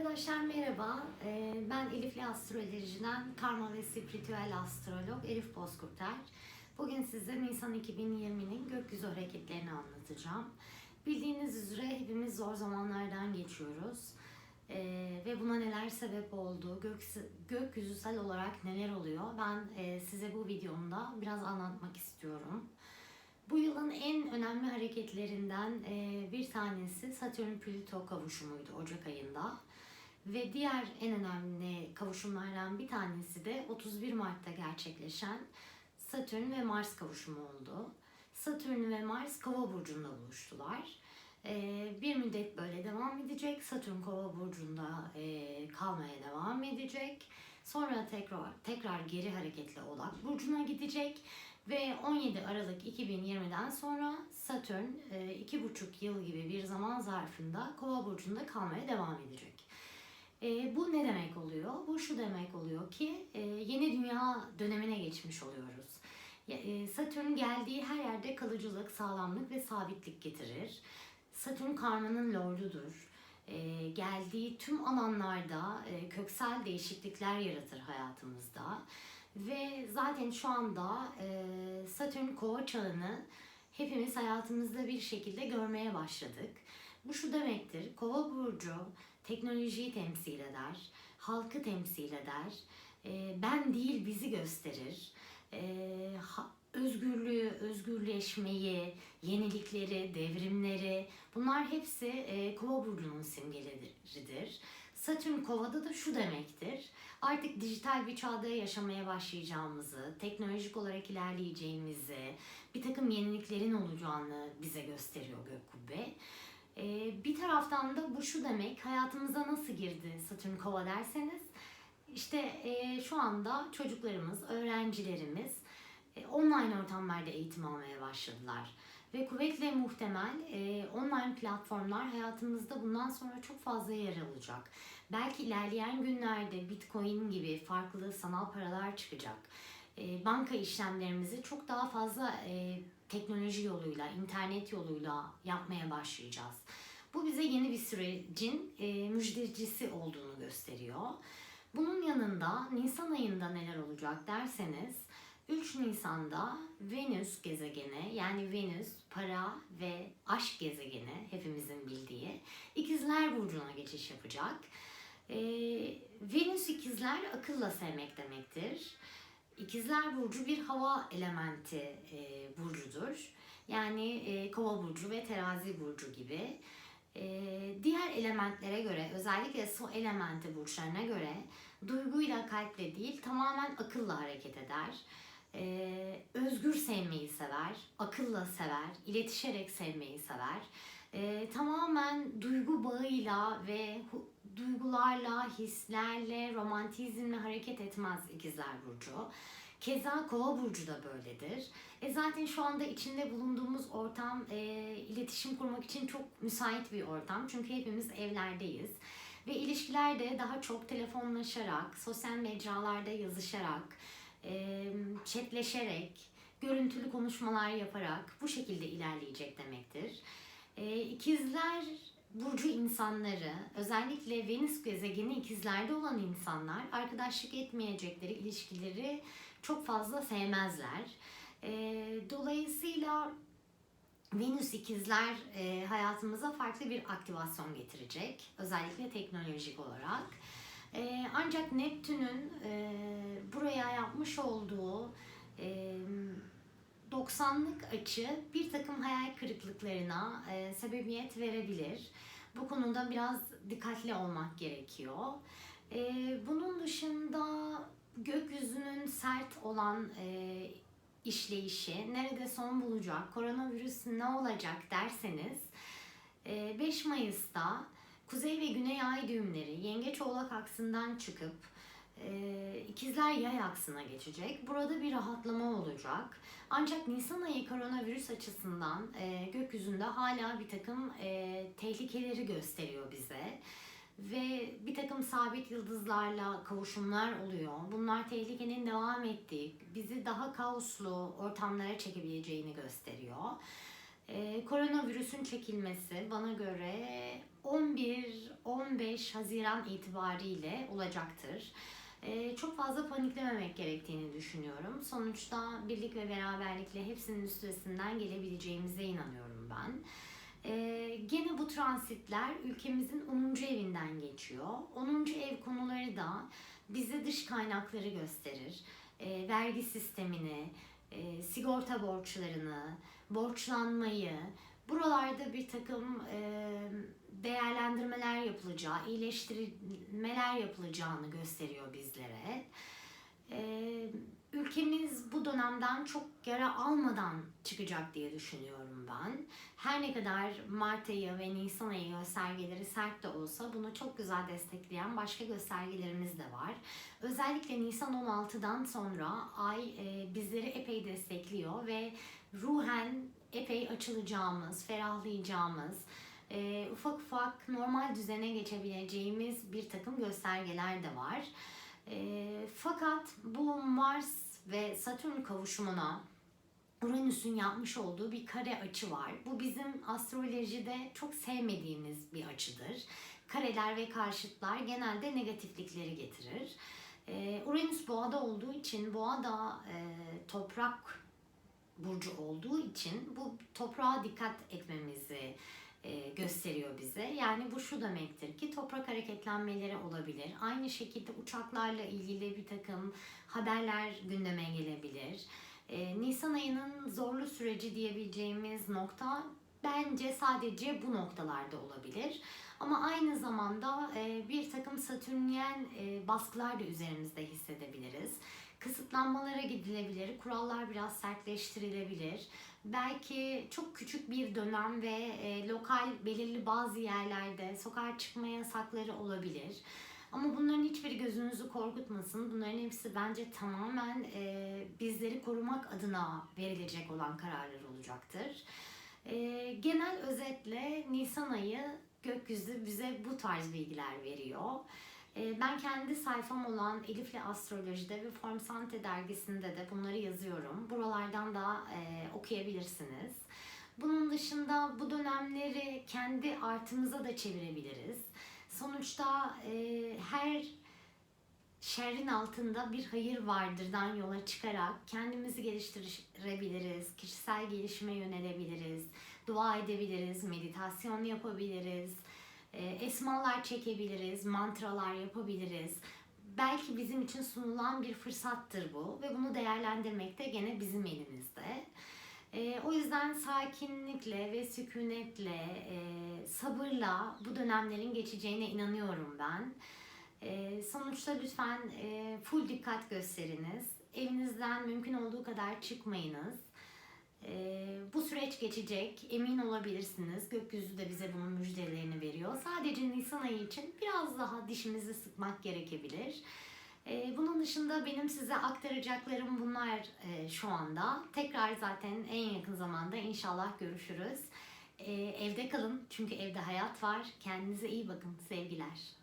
Arkadaşlar merhaba. Ee, Ben Elifli Astroloji'den karma ve spiritüel astrolog Elif Bozkurter. Bugün size Nisan 2020'nin gökyüzü hareketlerini anlatacağım. Bildiğiniz üzere hepimiz zor zamanlardan geçiyoruz. Ee, ve buna neler sebep oldu, gök, gökyüzüsel olarak neler oluyor ben e, size bu videomda biraz anlatmak istiyorum. Bu yılın en önemli hareketlerinden e, bir tanesi Satürn-Plüto kavuşumuydu Ocak ayında. Ve diğer en önemli kavuşumlardan bir tanesi de 31 Mart'ta gerçekleşen Satürn ve Mars kavuşumu oldu. Satürn ve Mars Kova burcunda buluştular. E, bir müddet böyle devam edecek. Satürn Kova burcunda e, kalmaya devam edecek. Sonra tekrar tekrar geri hareketle Oğlak burcuna gidecek ve 17 Aralık 2020'den sonra Satürn e, iki buçuk yıl gibi bir zaman zarfında Kova burcunda kalmaya devam edecek. E, bu ne demek oluyor? Bu şu demek oluyor ki e, yeni dünya dönemine geçmiş oluyoruz. E, Satürn geldiği her yerde kalıcılık, sağlamlık ve sabitlik getirir. Satürn karmanın lordudur. E, geldiği tüm alanlarda e, köksel değişiklikler yaratır hayatımızda. Ve zaten şu anda e, Satürn kova çağını hepimiz hayatımızda bir şekilde görmeye başladık. Bu şu demektir, kova burcu teknolojiyi temsil eder, halkı temsil eder, e, ben değil bizi gösterir, e, ha, özgürlüğü, özgürleşmeyi, yenilikleri, devrimleri bunlar hepsi e, kova burcunun simgeleridir. Satürn kovada da şu demektir. Artık dijital bir çağda yaşamaya başlayacağımızı, teknolojik olarak ilerleyeceğimizi, bir takım yeniliklerin olacağını bize gösteriyor gök kubbe. Ee, bir taraftan da bu şu demek, hayatımıza nasıl girdi Satürn kova derseniz, işte e, şu anda çocuklarımız, öğrencilerimiz e, online ortamlarda eğitim almaya başladılar. Ve kuvvetle muhtemel e, online platformlar hayatımızda bundan sonra çok fazla yer alacak. Belki ilerleyen günlerde Bitcoin gibi farklı sanal paralar çıkacak. E, banka işlemlerimizi çok daha fazla e, teknoloji yoluyla, internet yoluyla yapmaya başlayacağız. Bu bize yeni bir sürecin e, müjdecisi olduğunu gösteriyor. Bunun yanında Nisan ayında neler olacak derseniz 3 Nisan'da Venüs gezegeni yani Venüs para ve aşk gezegeni hepimizin bildiği ikizler burcuna geçiş yapacak. Ee, Venüs ikizler akılla sevmek demektir. İkizler burcu bir hava elementi e, burcudur. Yani e, kova burcu ve terazi burcu gibi. E, diğer elementlere göre özellikle su elementi burçlarına göre duyguyla kalple değil tamamen akılla hareket eder e, özgür sevmeyi sever, akılla sever, iletişerek sevmeyi sever. E, tamamen duygu bağıyla ve duygularla, hislerle, romantizmle hareket etmez ikizler burcu. Keza kova burcu da böyledir. E zaten şu anda içinde bulunduğumuz ortam e, iletişim kurmak için çok müsait bir ortam. Çünkü hepimiz evlerdeyiz. Ve ilişkilerde daha çok telefonlaşarak, sosyal mecralarda yazışarak, e, chatleşerek, görüntülü konuşmalar yaparak bu şekilde ilerleyecek demektir. E, ikizler burcu insanları, özellikle Venüs gezegeni ikizlerde olan insanlar arkadaşlık etmeyecekleri ilişkileri çok fazla sevmezler. E, dolayısıyla Venüs ikizler e, hayatımıza farklı bir aktivasyon getirecek. Özellikle teknolojik olarak. E, ancak Neptün'ün e, buraya yapmış olduğu e, 90'lık açı bir takım hayal kırıklıklarına e, sebebiyet verebilir. Bu konuda biraz dikkatli olmak gerekiyor. E, bunun dışında gökyüzünün sert olan e, işleyişi nerede son bulacak, koronavirüs ne olacak derseniz 5 Mayıs'ta Kuzey ve Güney Ay düğümleri Yengeç Oğlak aksından çıkıp ikizler yay aksına geçecek. Burada bir rahatlama olacak. Ancak Nisan ayı koronavirüs açısından gökyüzünde hala bir takım tehlikeleri gösteriyor bize ve bir takım sabit yıldızlarla kavuşumlar oluyor. Bunlar tehlikenin devam ettiği, bizi daha kaoslu ortamlara çekebileceğini gösteriyor. Ee, koronavirüsün çekilmesi bana göre 11-15 Haziran itibariyle olacaktır. Ee, çok fazla paniklememek gerektiğini düşünüyorum. Sonuçta birlik ve beraberlikle hepsinin üstesinden gelebileceğimize inanıyorum ben. Ee, gene bu transitler ülkemizin 10. evinden geçiyor. 10. ev konuları da bize dış kaynakları gösterir. Ee, vergi sistemini, e, sigorta borçlarını, borçlanmayı, buralarda bir takım e, değerlendirmeler yapılacağı, iyileştirmeler yapılacağını gösteriyor bizlere. E, ülkemiz bu dönemden çok yara almadan çıkacak diye düşünüyorum ben. Her ne kadar Mart ayı ve Nisan ayı göstergeleri sert de olsa bunu çok güzel destekleyen başka göstergelerimiz de var. Özellikle Nisan 16'dan sonra ay e, bizleri epey destekliyor ve ruhen epey açılacağımız, ferahlayacağımız, e, ufak ufak normal düzene geçebileceğimiz bir takım göstergeler de var. E, fakat bu Mars ve Satürn kavuşumuna Uranüs'ün yapmış olduğu bir kare açı var. Bu bizim astrolojide çok sevmediğimiz bir açıdır. Kareler ve karşıtlar genelde negatiflikleri getirir. Ee, Uranüs boğada olduğu için boğa da e, toprak burcu olduğu için bu toprağa dikkat etmemizi e, gösteriyor bize. Yani bu şu demektir ki toprak hareketlenmeleri olabilir. Aynı şekilde uçaklarla ilgili bir takım haberler gündeme gelebilir. E, Nisan ayının zorlu süreci diyebileceğimiz nokta bence sadece bu noktalarda olabilir. Ama aynı zamanda e, bir takım satürnyen baskılar da üzerimizde hissedebiliriz. Kısıtlanmalara gidilebilir, kurallar biraz sertleştirilebilir. Belki çok küçük bir dönem ve e, lokal belirli bazı yerlerde sokağa çıkma yasakları olabilir. Ama bunların hiçbiri gözünüzü korkutmasın. Bunların hepsi bence tamamen e, bizleri korumak adına verilecek olan kararlar olacaktır. E, genel özetle Nisan ayı gökyüzü bize bu tarz bilgiler veriyor. E, ben kendi sayfam olan Elif'le Astroloji'de ve Form Sante dergisinde de bunları yazıyorum. Buralardan da e, okuyabilirsiniz. Bunun dışında bu dönemleri kendi artımıza da çevirebiliriz. Sonuçta e, her şerrin altında bir hayır vardırdan yola çıkarak kendimizi geliştirebiliriz, kişisel gelişime yönelebiliriz, dua edebiliriz, meditasyon yapabiliriz, esmalar çekebiliriz, mantralar yapabiliriz. Belki bizim için sunulan bir fırsattır bu ve bunu değerlendirmek de gene bizim elimizde. E, o yüzden sakinlikle ve sükunetle, e, sabırla bu dönemlerin geçeceğine inanıyorum ben. E, sonuçta lütfen e, full dikkat gösteriniz. Evinizden mümkün olduğu kadar çıkmayınız. E, bu süreç geçecek, emin olabilirsiniz. Gökyüzü de bize bunun müjdelerini veriyor. Sadece Nisan ayı için biraz daha dişimizi sıkmak gerekebilir. Ee, Bunun dışında benim size aktaracaklarım bunlar e, şu anda. Tekrar zaten en yakın zamanda inşallah görüşürüz. Ee, Evde kalın çünkü evde hayat var. Kendinize iyi bakın sevgiler.